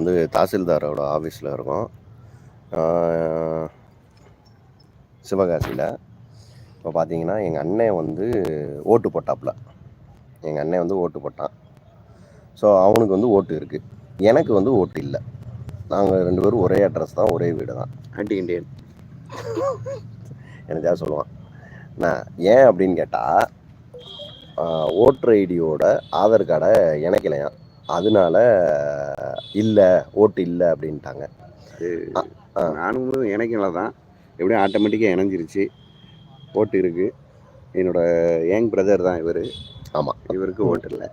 வந்து தாசில்தாரோட ஆஃபீஸில் இருக்கோம். சிவகாசியில். இப்போ பார்த்தீங்கன்னா எங்கள் அண்ணன் வந்து ஓட்டு போட்டாப்புல. எங்கள் அண்ணன் வந்து ஓட்டு போட்டான். ஸோ அவனுக்கு வந்து ஓட்டு இருக்குது எனக்கு வந்து ஓட்டு இல்லை. நாங்கள் ரெண்டு பேரும் ஒரே அட்ரஸ் தான் ஒரே வீடு தான். Anti Indian. எனக்காக சொல்லுவான் நான் ஏன் அப்படின்னு கேட்டால் ஓட்டர் ஐடியோட ஆதார் கார்டை இணைக்கலையாம் அதனால இல்லை ஓட்டு இல்லை அப்படின்ட்டாங்க. நானும் இணைக்கல தான் எப்படியும் ஆட்டோமேட்டிக்காக இணைஞ்சிருச்சு. ஓட்டு இருக்கு. என்னோட யங் பிரதர் தான் இவர். ஆமாம் இவருக்கு ஓட்டு இல்லை.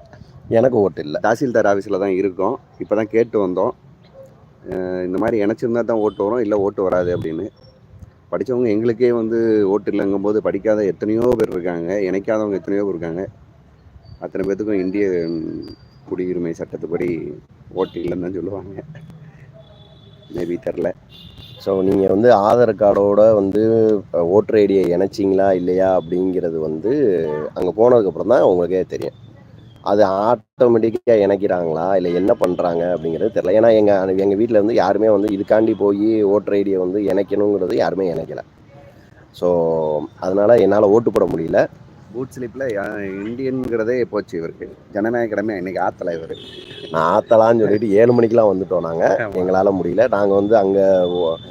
எனக்கு ஓட்டு இல்லை. தாசில்தார் ஆஃபீஸில் தான் இருக்கோம். இப்போ தான் கேட்டு வந்தோம். இந்த மாதிரி இணைச்சிருந்தா தான் ஓட்டு வரும் இல்லை ஓட்டு வராது அப்படின்னு. படித்தவங்க எங்களுக்கே வந்து ஓட்டு இல்லைங்கும் போது படிக்காத எத்தனையோ பேர் இருக்காங்க. இணைக்காதவங்க எத்தனையோ பேர் இருக்காங்க. அத்தனை பேர்த்துக்கும் இந்திய குடியுரிமை சட்டத்துப்படி ஓட்டு இல்லைன்னு தான் சொல்லுவாங்க. மேபி தெரில ஸோ நீங்கள் வந்து ஆதார் கார்டோட வந்து ஓட்டர் ஐடியை இணைச்சிங்களா இல்லையா அப்படிங்கிறது வந்து அங்கே போனதுக்கப்புறம் தான் உங்களுக்கே தெரியும். அது ஆட்டோமேட்டிக்காக இணைக்கிறாங்களா இல்லை என்ன பண்ணுறாங்க அப்படிங்கிறது தெரில ஏன்னா எங்கள் எங்கள் வீட்டில் வந்து யாருமே வந்து இதுக்காண்டி போய் ஓட்டர் ஐடியை வந்து இணைக்கணுங்கிறது யாருமே இணைக்கலை. ஸோ அதனால் என்னால் ஓட்டு போட முடியல. பூத் ஸ்லிப்பில் இந்தியன்கிறதே போச்சு இவருக்கு. ஜனநாயக கடமை இன்னைக்கு ஆத்தலை இவர். நான் ஆத்தலான்னு சொல்லிட்டு ஏழு மணிக்கெலாம் வந்துட்டோம் நாங்கள் எங்களால் முடியல. நாங்கள் வந்து அங்கே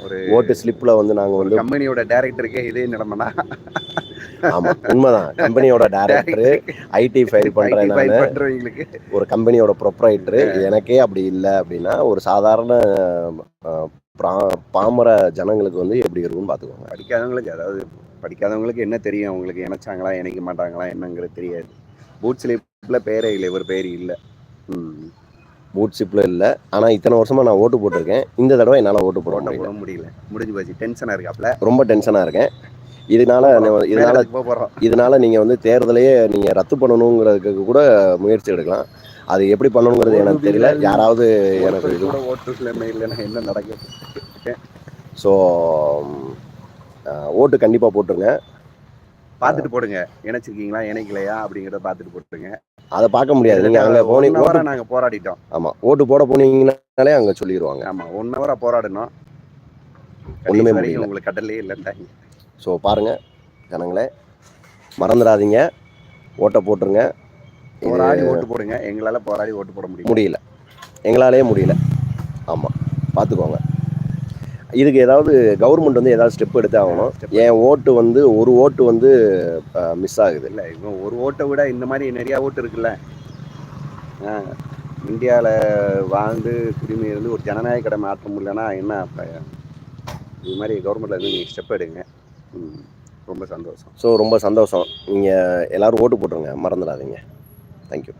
ஒரு ஓட்டு ஸ்லிப்பில் வந்து நாங்கள் வந்து கம்பெனியோட டைரக்டருக்கே இதே நிலைமைனா. ஆமாம் உண்மைதான். கம்பெனியோட டேரக்டர் ஐடி ஃபைல் பண்ணுறேன் நான். ஒரு கம்பெனியோட ப்ரொப்ரைட்டரு எனக்கே அப்படி இல்லை அப்படின்னா ஒரு சாதாரண பாமர ஜனங்களுக்கு வந்து எப்படி இருக்கும்னு பார்த்துக்கோங்க படிக்காதவங்களுக்கு அதாவது படிக்காதவங்களுக்கு என்ன தெரியும்? அவங்களுக்கு இணைச்சாங்களா? இணைக்க மாட்டாங்களா? என்னங்கிறது தெரியாது. பூத் ஸ்லிப்பில் பேரே இல்லை. இவர் பேர் இல்லை. ம். பூட் ஷிப்பில் இல்லை. ஆனால் இத்தனை வருஷமாக நான் ஓட்டு போட்டிருக்கேன். இந்த தடவை என்னால் ஓட்டு போட முடியல. முடியல. முடிஞ்சு போச்சு. டென்ஷனாக இருக்காப்ல. ரொம்ப டென்ஷனாக இருக்கேன். இதனால இதனால இதனால நீங்கள் வந்து தேர்தலையே நீங்கள் ரத்து பண்ணணுங்கிறதுக்கு கூட முயற்சி எடுக்கலாம். அது எப்படி பண்ணணுங்கிறது எனக்கு தெரியல. யாராவது எனக்கு கூட ஓட்டு என்ன நடக்குது? ஸோ ஓட்டு கண்டிப்பாக போட்டுருங்க. பார்த்துட்டு போடுங்க. இணைச்சிருக்கீங்களா இணைக்கலையா அப்படிங்கிறத பார்த்துட்டு போட்டுருங்க. அதை பார்க்க முடியாது. நீங்கள் அங்கே போனீங்க நாங்கள் போராடிட்டோம். ஆமாம் ஓட்டு போட போனீங்கனாலே அங்கே சொல்லிடுவாங்க ஆமாம் ஒன் ஹவராக போராடணும். வரைக்கும் முடியல. உங்களுக்கு கடல்லே இல்லைன்ட்டாங்க ஸோ பாருங்கள் ஜனங்களே மறந்துடாதீங்க. ஓட்டை போட்டுருங்க. போராடி ஓட்டு போடுங்க. எங்களால் போராடி ஓட்டு போட முடியும் முடியல. எங்களாலேயே முடியல. ஆமாம் பார்த்துக்கோங்க இதுக்கு ஏதாவது கவர்மெண்ட் வந்து ஏதாவது ஸ்டெப் எடுத்து ஆகணும். என் ஓட்டு வந்து ஒரு ஓட்டு வந்து மிஸ் ஆகுது. இல்லை இவன் ஒரு ஓட்டை விட இந்த மாதிரி நிறையா ஓட்டு இருக்குல்ல. இந்தியாவில் வாழ்ந்து குடிமை இருந்து ஒரு ஜனநாயக கடமை ஆற்ற முடியலன்னா என்ன இது மாதிரி கவர்மெண்ட்டில் இருந்து நீங்கள் ஸ்டெப் எடுங்க. ரொம்ப சந்தோஷம். ஸோ ரொம்ப சந்தோஷம். நீங்கள் எல்லாரும் ஓட்டு போட்டுருங்க. மறந்துடாதீங்க. தேங்க்யூ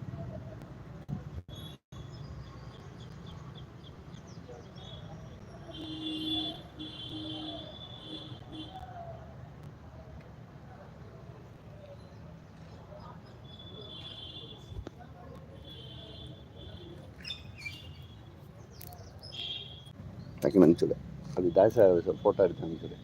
டக்குன்னு அனுப்பிச்சுடு அது தாசா ஃபோட்டோ எடுத்து அனுப்பிச்சுடு